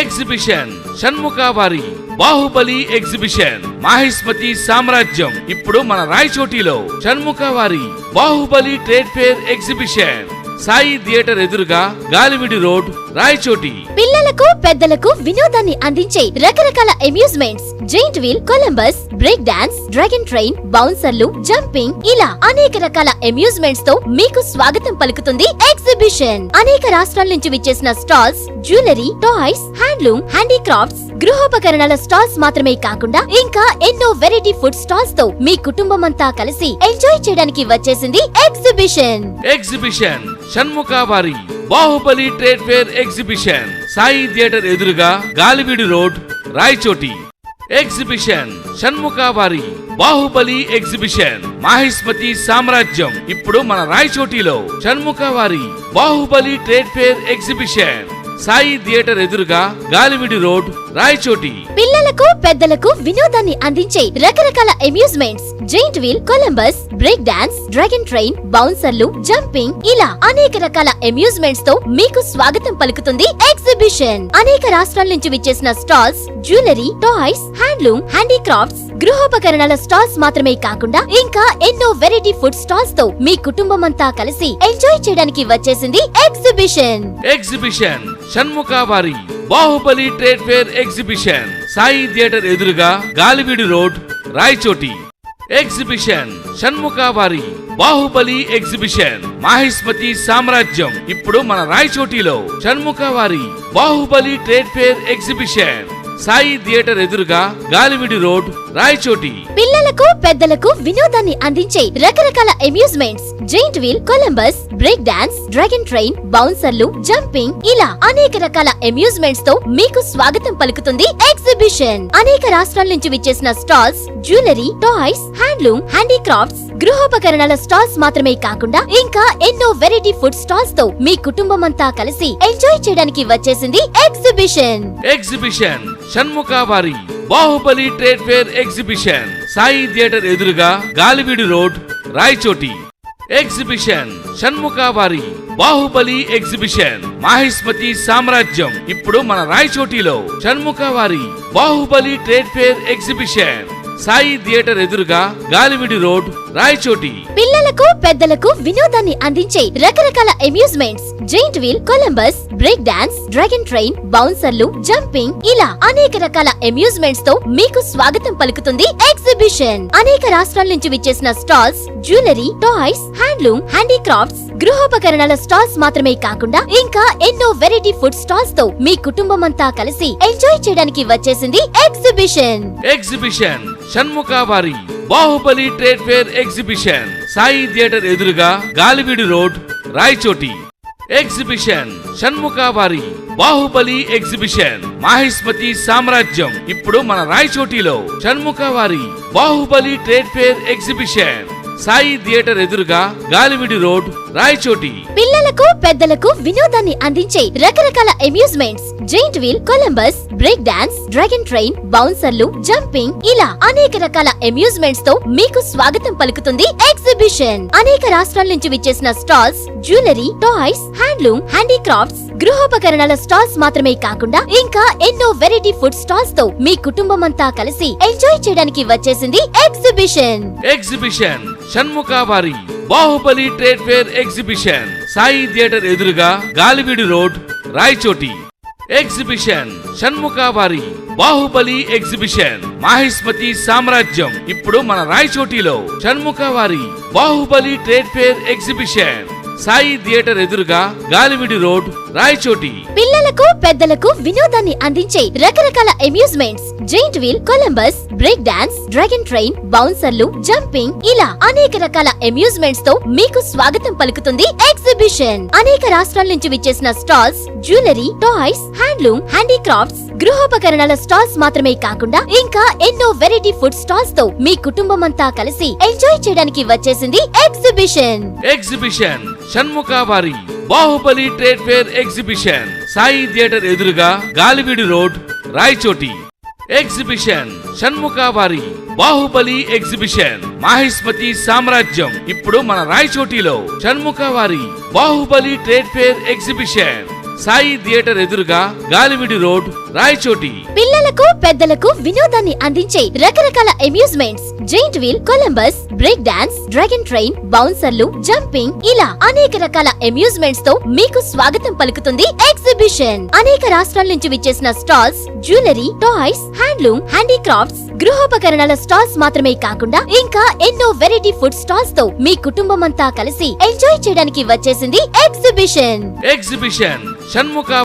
Exhibition షణ్ముఖావారి Baahubali exhibition Mahishmati సామ్రాజ్యం. ఇప్పుడు మన రాయచోటిలో షణ్ముఖావారి Baahubali trade fair exhibition Sai theatre ఎదురుగా గాలివిడి రోడ్ రాయచోటి. పిల్లలకు పెద్దలకు వినోదాన్ని అందించే రకరకాల amusements giant wheel Columbus break dance dragon train బౌన్సర్లు jumping ఇలా అనేక రకాల అమ్యూజ్మెంట్స్తో మీకు స్వాగతం పలుకుతుంది ఎగ్జిబిషన్ అనేక రాష్ట్రాల నుంచి విచ్చేసిన stalls jewellery toys handloom handicrafts గృహోపకరణాల stalls మాత్రమే కాకుండా ఇంకా ఎన్నో వెరైటీ ఫుడ్ స్టాల్స్తో మీ కుటుంబం అంతా కలిసి ఎంజాయ్ చేయడానికి వచ్చేసింది exhibition exhibition షణ్ముఖారి Baahubali trade fair exhibition Sai theatre ఎదురుగా గాలివిడి రోడ్ రాయచోటి. ఎగ్జిబిషన్ షణ్ముఖావారి బాహుబలి ఎగ్జిబిషన్ మాహిస్మతి సామ్రాజ్యం. ఇప్పుడు మన రాయచోటిలో షణ్ముఖావారి Baahubali trade fair exhibition Sai theatre ఎదురుగా గాలివిడి రోడ్ రాయచోటి. పిల్లలకు పెద్దలకు వినోదాన్ని అందించే రకరకాల amusements giant wheel Columbus break dance dragon train బౌన్సర్లు jumping ఇలా అనేక రకాల అమ్యూజ్మెంట్స్తో మీకు స్వాగతం పలుకుతుంది ఎగ్జిబిషన్ అనేక రాష్ట్రాల నుంచి విచ్చేసిన stalls jewellery toys handloom handicrafts గృహోపకరణాల stalls మాత్రమే కాకుండా ఇంకా ఎన్నో వెరైటీ ఫుడ్ స్టాల్స్తో మీ కుటుంబం అంతా కలిసి ఎంజాయ్ చేయడానికి వచ్చేసింది ఎగ్జిబిషన్ ఎగ్జిబిషన్ షణ్ముఖ వారి Baahubali trade fair exhibition Sai theatre ఎదురుగా గాలివిడి రోడ్ రాయచోటి. ఎగ్జిబిషన్ షణ్ముఖావారి బాహుబలి ఎగ్జిబిషన్ మాహిస్మతి సామ్రాజ్యం. ఇప్పుడు మన రాయచోటిలో షణ్ముఖవారి Baahubali trade fair exhibition Sai theatre ఎదురుగా గాలివిడి రోడ్ రాయచోటి. పిల్లలకు పెద్దలకు వినోదాన్ని అందించే రకరకాల amusements giant wheel Columbus break dance dragon train బౌన్సర్లు jumping ఇలా అనేక రకాల అమ్యూజ్మెంట్స్తో మీకు స్వాగతం పలుకుతుంది ఎగ్జిబిషన్ అనేక రాష్ట్రాల నుంచి విచ్చేసిన stalls jewellery toys handloom handicrafts గృహోపకరణాల stalls మాత్రమే కాకుండా ఇంకా ఎన్నో వెరైటీ ఫుడ్ స్టాల్స్తో మీ కుటుంబం అంతా కలిసి ఎంజాయ్ చేయడానికి వచ్చేసింది ఎగ్జిబిషన్ ఎగ్జిబిషన్ షణ్ముఖ వారి Baahubali trade fair exhibition Sai theatre ఎదురుగా గాలివీడు రోడ్ రాయచోటి. ఎగ్జిబిషన్ షణ్ముఖావారి బాహుబలి ఎగ్జిబిషన్ మాహిస్మతి సామ్రాజ్యం. ఇప్పుడు మన రాయచోటిలో షణ్ముఖవారి Baahubali trade fair exhibition. Sai theatre ఎదురుగా గాలివిడి రోడ్ రాయచోటి. పిల్లలకు పెద్దలకు వినోదాన్ని అందించే రకరకాల amusements giant wheel Columbus break dance dragon train బౌన్సర్లు jumping ఇలా అనేక రకాల అమ్యూజ్మెంట్స్తో మీకు స్వాగతం పలుకుతుంది ఎగ్జిబిషన్ అనేక రాష్ట్రాల నుంచి విచ్చేసిన stalls jewellery toys handloom handicrafts గృహోపకరణాల stalls మాత్రమే కాకుండా ఇంకా ఎన్నో వెరైటీ ఫుడ్ స్టాల్స్తో మీ కుటుంబం అంతా కలిసి ఎంజాయ్ చేయడానికి వచ్చేసింది exhibition exhibition షణ్ముఖావారి Baahubali trade fair exhibition Sai theatre ఎదురుగా గాలివిడి రోడ్ రాయచోటి. ఎగ్జిబిషన్ షణ్ముఖావారి బాహుబలి ఎగ్జిబిషన్ మాహిస్మతి సామ్రాజ్యం. ఇప్పుడు మన రాయచోటిలో షణ్ముఖవారి Baahubali trade fair exhibition Sai theatre ఎదురుగా గాలివిడి రోడ్ రాయచోటి. పిల్లలకు పెద్దలకు వినోదాన్ని అందించే రకరకాల amusements giant wheel Columbus break dance dragon train బౌన్సర్లు jumping ఇలా అనేక రకాల అమ్యూజ్మెంట్స్తో మీకు స్వాగతం పలుకుతుంది ఎగ్జిబిషన్. అనేక రాష్ట్రాల నుంచి విచ్చేసిన stalls jewellery toys handloom handicrafts గృహోపకరణాల stalls మాత్రమే కాకుండా ఇంకా ఎన్నో వెరైటీ ఫుడ్ స్టాల్స్తో మీ కుటుంబం అంతా కలిసి ఎంజాయ్ చేయడానికి వచ్చేసింది exhibition. Exhibition షణ్ముఖావారి Baahubali trade fair exhibition Sai theatre ఎదురుగా గాలివిడి రోడ్ రాయచోటి. ఎగ్జిబిషన్ షణ్ముఖ వారి బాహుబలి ఎగ్జిబిషన్ మాహిస్మతి సామ్రాజ్యం. ఇప్పుడు మన రాయచోటిలో షణ్ముఖ వారి Baahubali trade fair exhibition. Sai theatre ఎదురుగా గాలివిడి రోడ్ రాయచోటి. పిల్లలకు పెద్దలకు వినోదాన్ని అందించే రకరకాల amusements giant wheel Columbus break dance dragon train బౌన్సర్లు jumping ఇలా అనేక రకాల అమ్యూజ్మెంట్స్తో మీకు స్వాగతం పలుకుతుంది ఎగ్జిబిషన్ అనేక రాష్ట్రాల నుంచి విచ్చేసిన stalls jewellery toys handloom handicrafts గృహోపకరణాల stalls మాత్రమే కాకుండా ఇంకా ఎన్నో వెరైటీ ఫుడ్ స్టాల్స్తో మీ కుటుంబం అంతా కలిసి ఎంజాయ్ చేయడానికి వచ్చేసింది exhibition. Exhibition. షణ్ముఖావారి Baahubali trade fair exhibition. Sai theatre ఎదురుగా గాలివిడి రోడ్ రాయచోటి. ఎగ్జిబిషన్. షణ్ముఖావారి బాహుబలి ఎగ్జిబిషన్. మాహిస్మతి సామ్రాజ్యం. ఇప్పుడు మన రాయచోటిలో. షణ్ముఖవారి Baahubali trade fair exhibition. Sai theatre ఎదురుగా గాలివిడి రోడ్ రాయచోటి. పిల్లలకు పెద్దలకు వినోదాన్ని అందించే రకరకాల amusements giant wheel Columbus break dance dragon train బౌన్సర్లు jumping ఇలా అనేక రకాల అమ్యూజ్మెంట్స్తో మీకు స్వాగతం పలుకుతుంది ఎగ్జిబిషన్ అనేక రాష్ట్రాల నుంచి విచ్చేసిన stalls jewellery toys handloom handicrafts గృహోపకరణాల stalls మాత్రమే కాకుండా ఇంకా ఎన్నో వెరైటీ ఫుడ్ స్టాల్స్తో మీ కుటుంబం అంతా కలిసి ఎంజాయ్ చేయడానికి వచ్చేసింది ఎగ్జిబిషన్ ఎగ్జిబిషన్ షణ్ముఖ